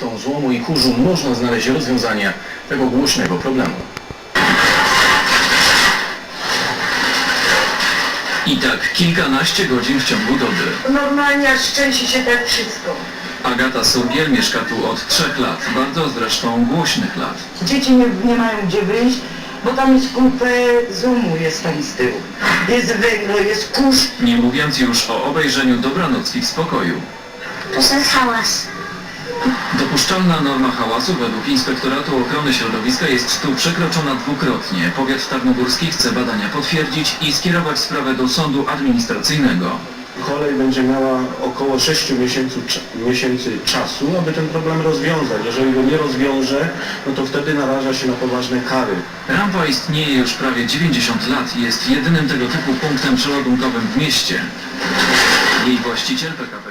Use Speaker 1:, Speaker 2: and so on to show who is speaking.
Speaker 1: detektom złomu i kurzu można znaleźć rozwiązanie tego głośnego problemu. I tak kilkanaście godzin w ciągu doby.
Speaker 2: Normalnie aż trzęsie się tak wszystko.
Speaker 1: Agata Surgiel mieszka tu od trzech lat, bardzo zresztą głośnych lat.
Speaker 2: Dzieci nie, nie mają gdzie wyjść, bo tam jest kupę zumu jest tam z tyłu. Jest węglo, jest kurz.
Speaker 1: Nie mówiąc już o obejrzeniu dobranocki w spokoju.
Speaker 3: To jest hałas.
Speaker 1: Dopuszczalna norma hałasu według Inspektoratu Ochrony Środowiska jest tu przekroczona dwukrotnie. Powiat Tarnogórski chce badania potwierdzić i skierować sprawę do sądu administracyjnego.
Speaker 4: Kolej będzie miała około 6 miesięcy, miesięcy czasu, aby ten problem rozwiązać. Jeżeli go nie rozwiąże, no to wtedy naraża się na poważne kary.
Speaker 1: Rampa istnieje już prawie 90 lat i jest jedynym tego typu punktem przeładunkowym w mieście. Jej właściciel PKP